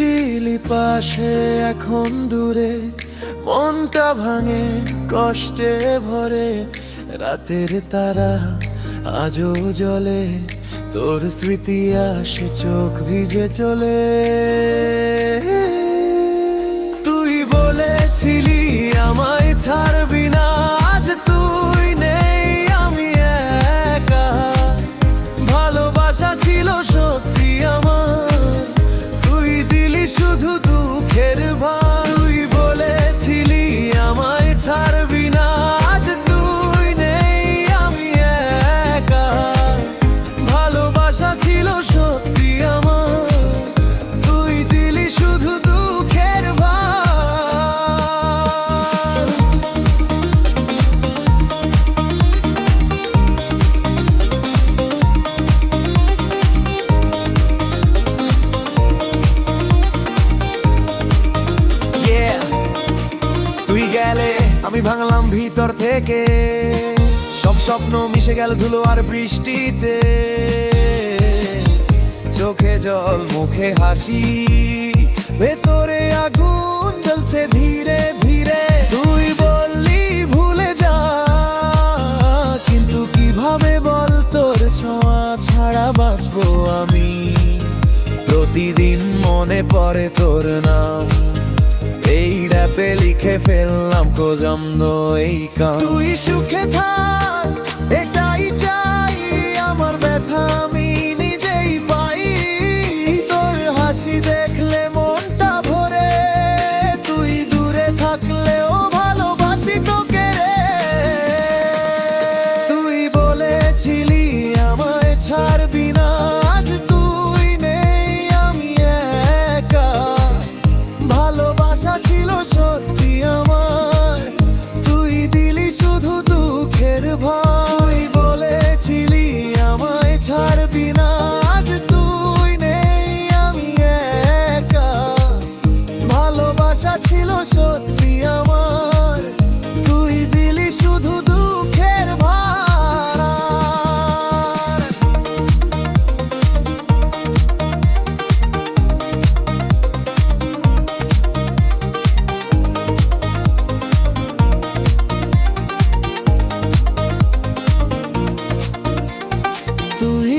ছিলি পাশে এখন দূরে। মনটা ভাঙে কষ্টে ভরে। রাতের তারা আজও জলে তোর স্মৃতি আসে, চোখ ভিজে চলে। তুই বলেছিলি স্বপ্ন মিশে গেল ধুলো আর বৃষ্টিতে। চোখে জল, মুখে হাসি। ভেতরে আগুন জ্বলছে ধীরে ধীরে। তুই বললি ভুলে যা, কিন্তু কীভাবে বল তোর ছোঁয়া ছাড়া বাঁচবো আমি? প্রতিদিন মনে পড়ে তোর নাম। এই র্যাপে লিখে ফেললাম কোজম্ন এই কাজ তুই সুখে থাক এটাই চাই আমার ব্যথা আমি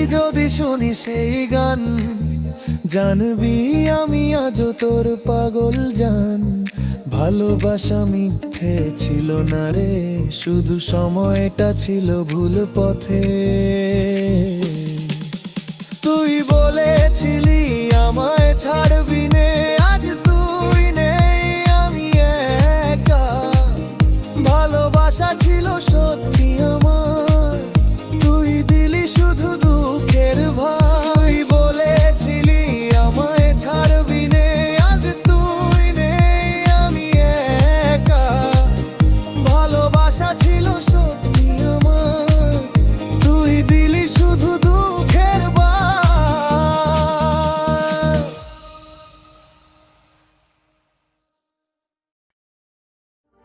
যদি শুনি সেই গান, জানবি আমি আজ তোর পাগল জান। ভালোবাসা মিথ্যে ছিল না রে, শুধু সময়টা ছিল ভুল পথে।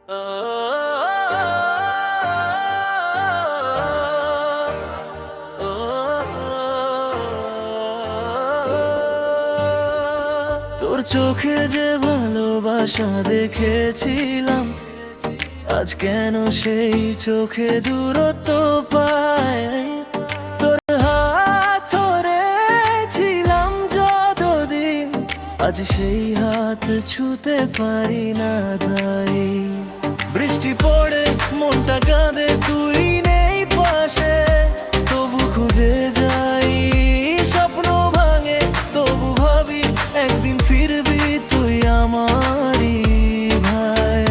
তোর চোখে যে ভালোবাসা দেখেছিলাম, আজ কেন সেই চোখে দূরত্ব পায়? তোর হাত ধরেছিলাম যতদিন, আজ সেই হাত ছুতে পারি না যাই। বৃষ্টি পড়ে, মনটা কাঁদে, তুই নেই পাশে। তবু খুঁজে যাই, স্বপ্ন ভাঙে, তবু ভাবি একদিন ফিরবি তুই আমারই ভাই।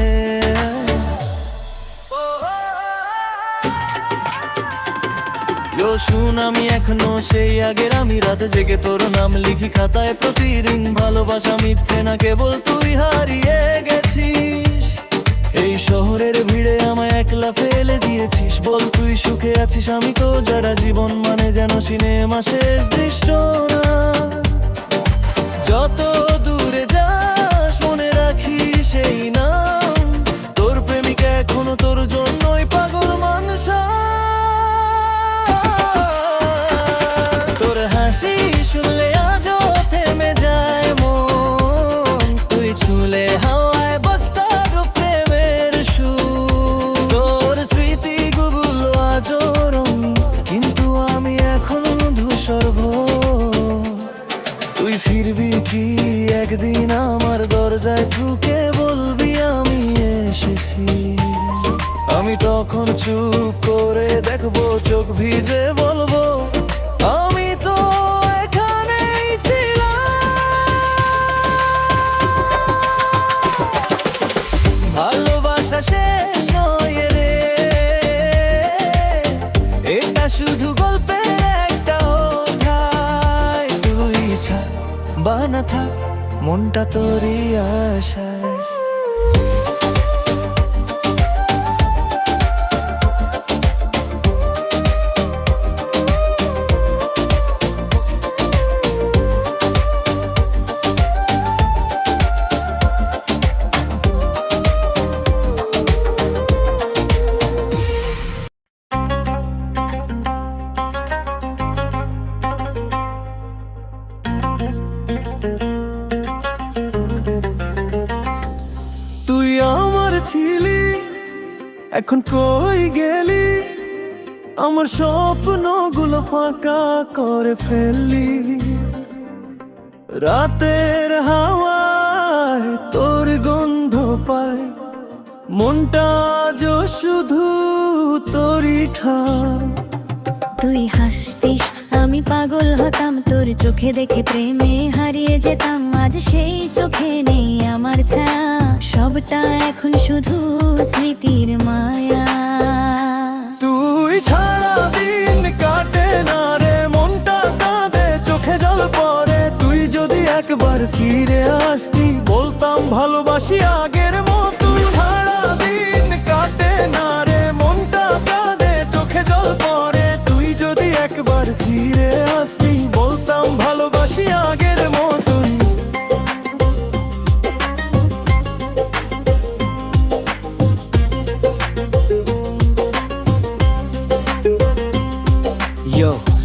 শুন আমি এখনও, সেই আগের আমি। রাত জেগে তোর নাম লিখি খাতায় প্রতিদিন। ভালোবাসা মিথ্যে না, কেবল তুই হারিয়ে গেছিস এই শহরের ভিড়ে আমায় একলা ফেলে দিয়েছিস। বল তুই সুখে আছিস আমি তো, যারা জীবন মানে যেন সিনেমা শেষ দৃষ্ট না। যত তখন চুপ করে দেখব, চোখ ভিজে বলব, আমি তো শেষ নয় রে, এটা শুধু গল্পের একটা অধ্যায়। থাক, মনটা তোরই আশায়। এখন কই গেলি? আমার স্বপ্নগুলো ফাঁকা করে ফেললি। রাতের হাওয়ায় তোর গন্ধ পায় মনটা আজ শুধু তোরই ঠা তুই হাসতিস আমি পাগল হতাম, তোর চোখে দেখে প্রেমে হারিয়ে যেতাম। আজ সেই চোখে নেই আমার ছায়া, সবটা এখন শুধু স্মৃতির মায়া। তুই ছাড়া দিন কাটে না রে, মনটা কাঁদে, চোখে জল পড়ে। তুই যদি একবার ফিরে আসতি, বলতাম ভালোবাসি আগের মতো।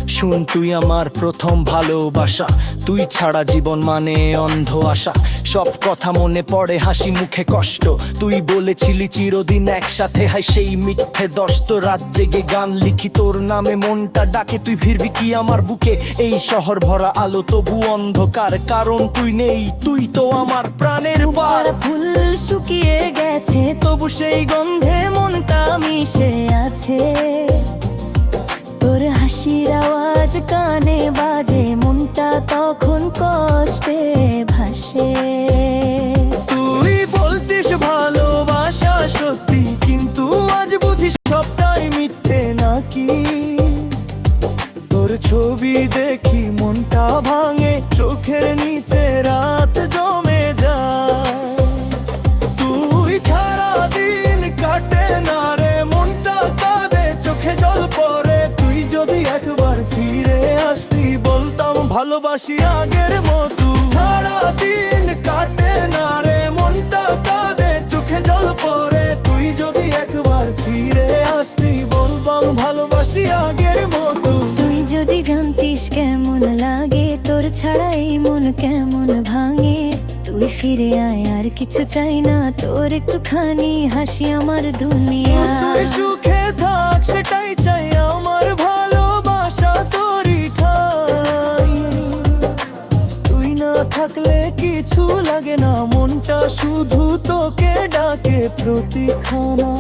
শুন তুই আমার প্রথম ভালোবাসা। তুই ছাড়া জীবন মানে অন্ধ আশা। সব কথা মনে পড়ে, হাসি মুখে কষ্ট। তুই বলেছিলি চিরদিন একসাথে হাই, সেই মিথ্যে দস্ত রাত জেগে গান লিখি। তোর নামে মনটা ডাকে, তুই ফিরবি কি আমার বুকে? এই শহর ভরা আলো তবু অন্ধকার, কারণ তুই নেই, তুই তো আমার প্রাণের বার ফুল শুকিয়ে গেছে, তবু সেই গন্ধে মনটা মিশে আছে। তোর হাসির আওয়াজ কানে বাজে মনটা তখন কষ্টে। ভালোবাসি আগের মতো। ছাড়া দিন কাটে না রে মনটা কাঁদে চোখে জল পড়ে। তুই যদি একবার ফিরে আসতি বলতাম ভালোবাসি আগের মতো। তুই যদি জানতিস কেমন লাগে তোর ছাড়া এই মন কেমন ভাঙে। তুই ফিরে আয় আর কিছু চাই না তোর একটুখানি হাসি আমার দুনিয়া। শুধু তোকে ডাকে প্রতিক্ষণা